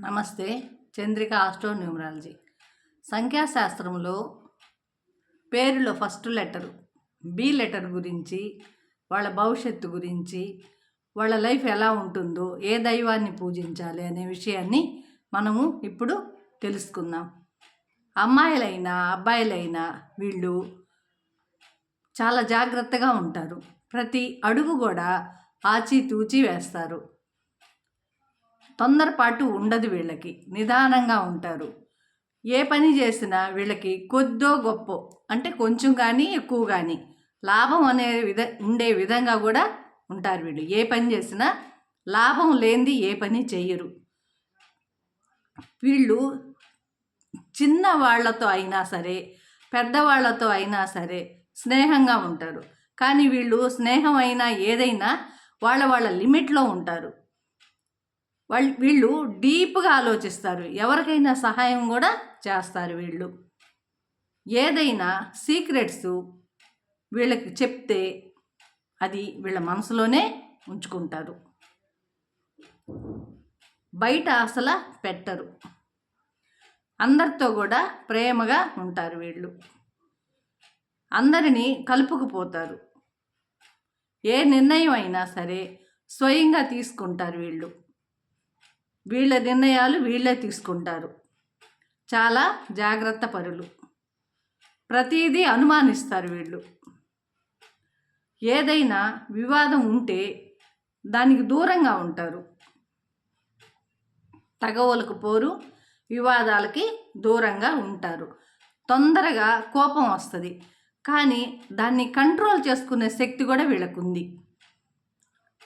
నమస్తే Chandrika astro numerology సంఖ్యాశాస్త్రంలో పేరులో first letter B letter గురించి వాళ్ళ భవిష్యత్తు గురించి వాళ్ళ లైఫ్ ఎలా ఉంటుందో ఏ దైవాన్ని పూజించాలి అనే విషయాన్ని మనము ఇప్పుడు తెలుసుకుందాం. అమ్మాయిలైనా అబ్బాయిలైనా వీళ్ళు చాలా జాగ్రత్తగా ఉంటారు. ప్రతి అడుగు కూడా ఆచితూచి వేస్తారు. తొందరపాటు ఉండదు వీళ్ళకి. నిదానంగా ఉంటారు. ఏ పని చేసినా వీళ్ళకి కొద్దో గొప్ప అంటే కొంచెం కానీ ఎక్కువ కానీ లాభం అనే విధ ఉండే విధంగా కూడా ఉంటారు వీళ్ళు. ఏ పని చేసినా లాభం లేనిది ఏ పని చెయ్యరు. వీళ్ళు చిన్న వాళ్ళతో అయినా సరే పెద్దవాళ్ళతో అయినా సరే స్నేహంగా ఉంటారు. కానీ వీళ్ళు స్నేహం అయినా ఏదైనా వాళ్ళ వాళ్ళ లిమిట్లో ఉంటారు. వాళ్ళు వీళ్ళు డీప్గా ఆలోచిస్తారు. ఎవరికైనా సహాయం కూడా చేస్తారు వీళ్ళు. ఏదైనా సీక్రెట్స్ వీళ్ళకి చెప్తే అది వీళ్ళ మనసులోనే ఉంచుకుంటారు. బయట అసలు పెట్టరు. అందరితో కూడా ప్రేమగా ఉంటారు వీళ్ళు. అందరినీ కలుపుకుపోతారు. ఏ నిర్ణయం అయినా సరే స్వయంగా తీసుకుంటారు వీళ్ళు. వీళ్ళ నిర్ణయాలు వీళ్ళే తీసుకుంటారు. చాలా జాగ్రత్త పరులు. ప్రతిదీ అనుమానిస్తారు వీళ్ళు. ఏదైనా వివాదం ఉంటే దానికి దూరంగా ఉంటారు. తగవలకు పోరు వివాదాలకి దూరంగా ఉంటారు. తొందరగా కోపం వస్తుంది. కానీ దాన్ని కంట్రోల్ చేసుకునే శక్తి కూడా వీళ్ళకుంది.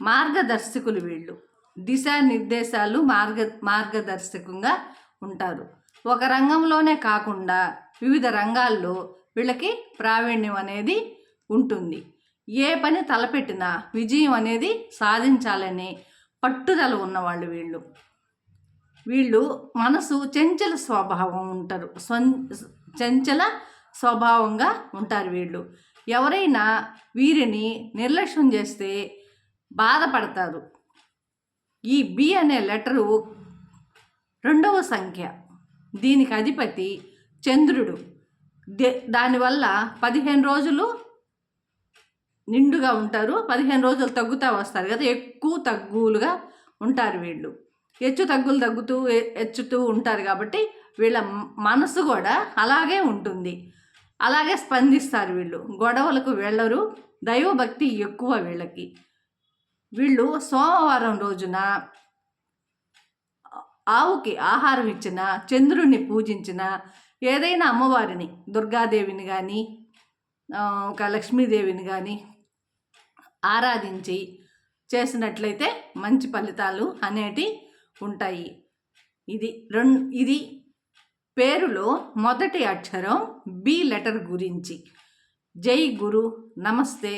మార్గదర్శకులు వీళ్ళు. దిశానిర్దేశాలు మార్గ మార్గదర్శకంగా ఉంటారు. ఒక రంగంలోనే కాకుండా వివిధ రంగాల్లో వీళ్ళకి ప్రావీణ్యం అనేది ఉంటుంది. ఏ పని తలపెట్టినా విజయం అనేది సాధించాలని పట్టుదల ఉన్నవాళ్ళు వీళ్ళు. వీళ్ళు మనసు చెంచల స్వభావం ఉంటారు. చెంచల స్వభావంగా ఉంటారు వీళ్ళు. ఎవరైనా వీరిని నిర్లక్ష్యం చేస్తే బాధపడతారు. ఈ బి అనే లెటరు రెండవ సంఖ్య. దీనికి అధిపతి చంద్రుడు. దే దానివల్ల పదిహేను రోజులు నిండుగా ఉంటారు. పదిహేను రోజులు తగ్గుతూ వస్తారు కదా. ఎక్కువ తగ్గులుగా ఉంటారు వీళ్ళు. హెచ్చు తగ్గులు తగ్గుతూ హెచ్చుతూ ఉంటారు కాబట్టి వీళ్ళ మనసు కూడా అలాగే ఉంటుంది. అలాగే స్పందిస్తారు వీళ్ళు. గొడవలకు వెళ్ళరు. దైవభక్తి ఎక్కువ వీళ్ళకి. వీళ్ళు సోమవారం రోజున ఆవుకి ఆహారం ఇచ్చిన చంద్రుణ్ణి పూజించిన ఏదైనా అమ్మవారిని దుర్గాదేవిని కానీ ఒక లక్ష్మీదేవిని కానీ ఆరాధించి చేసినట్లయితే మంచి ఫలితాలు అనేటి ఉంటాయి. ఇది రెండు ఇది పేరులో మొదటి అక్షరం బి లెటర్ గురించి. జై గురు నమస్తే.